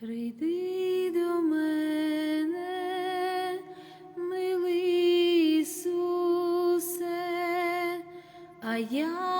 Прийди до мене, милий Ісусе, а я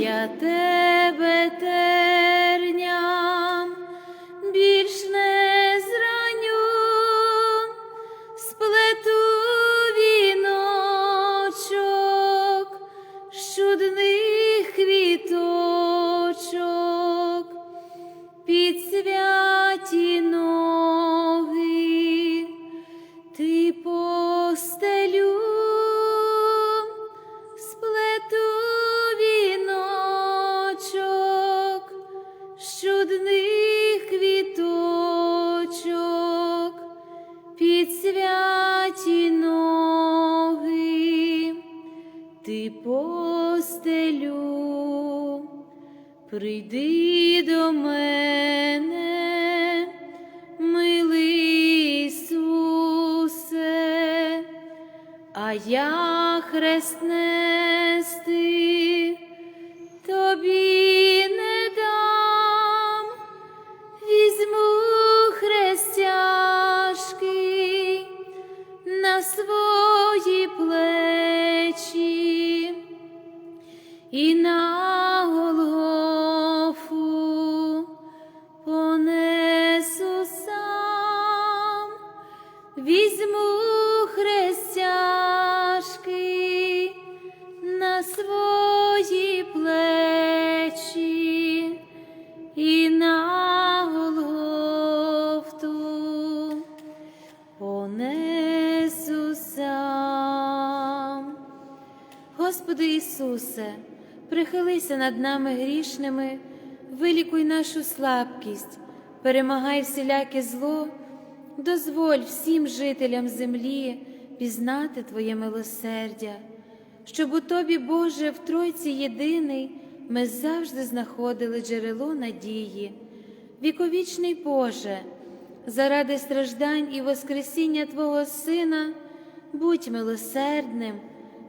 я тебе терням Прийди до мене, милий Ісусе, а я хрест Ісусе, прихилися над нами грішними, вилікуй нашу слабкість, перемагай всіляке зло, дозволь всім жителям землі пізнати Твоє милосердя, щоб у Тобі, Боже, в Тройці єдиний, ми завжди знаходили джерело надії. Віковічний Боже, заради страждань і Воскресіння Твого Сина, будь милосердним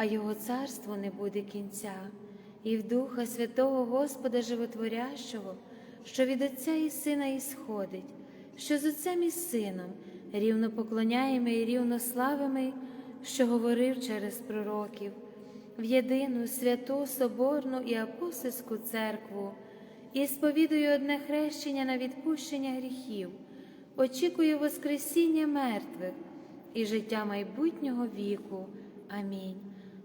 а його царство не буде кінця, і в Духа Святого Господа Животворящого, що від Отця і Сина ісходить, що з Отцем і Сином рівно поклоняємо і рівно славимо, що говорив через пророків, в єдину святу Соборну і апостольську церкву, і сповідую одне хрещення на відпущення гріхів очікую Воскресіння мертвих і життя майбутнього віку. Амінь.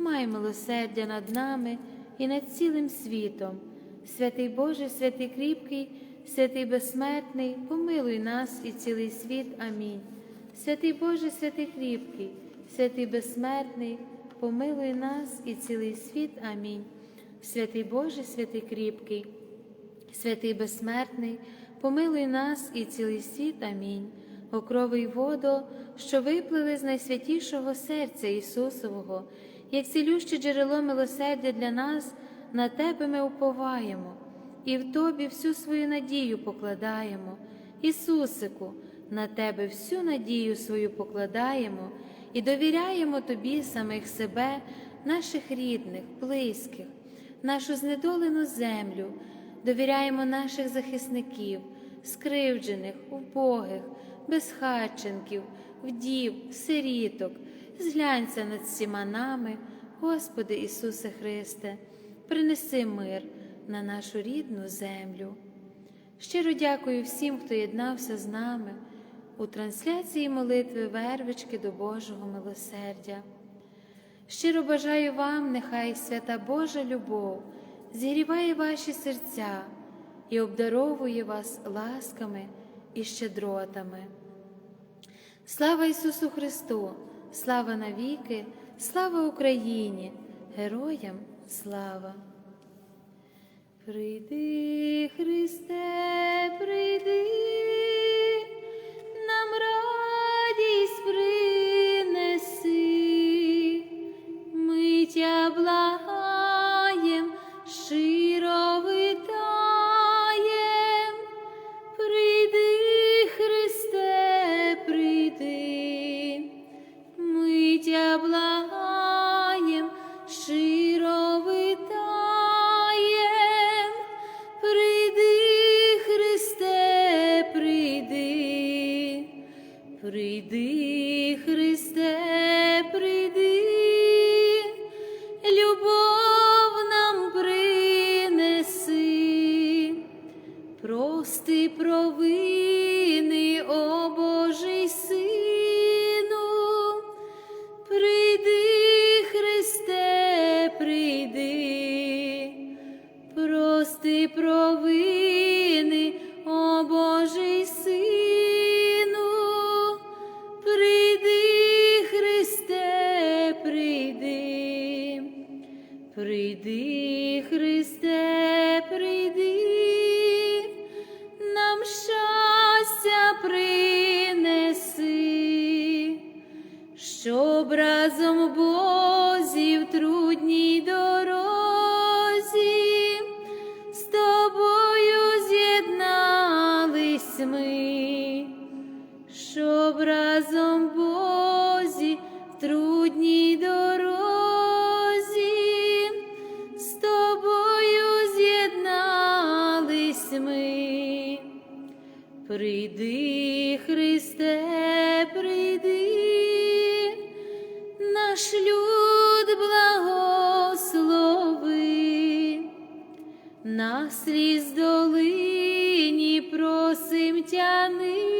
май милосердя над нами і над цілим світом. Святий Боже, святий кріпкий, святий безсмертний, помилуй нас і цілий світ. Амінь. Святий Боже, святий кріпкий, святий безсмертний, помилуй нас і цілий світ. Амінь. Святий Боже, святий кріпкий, святий безсмертний, помилуй нас і цілий світ. Амінь. Окрови й водо, що виплили з найсвятішого серця Ісусового, як цілюще джерело милосердя для нас, на Тебе ми уповаємо, і в Тобі всю свою надію покладаємо, Ісусику на тебе всю надію свою покладаємо і довіряємо Тобі самих себе, наших рідних, близьких, нашу знедолену землю, довіряємо наших захисників, скривджених, убогих, безхатченків, вдів, сиріток, зглянься над всіма нами, Господи Ісусе Христе, принеси мир на нашу рідну землю. Щиро дякую всім, хто єднався з нами у трансляції молитви вервички до Божого милосердя. Щиро бажаю вам, нехай свята Божа любов зігріває ваші серця і обдаровує вас ласками і щедротами. Слава Ісусу Христу, слава навіки, слава Україні, героям слава! Прийди, Христе, ми, щоб разом тяни,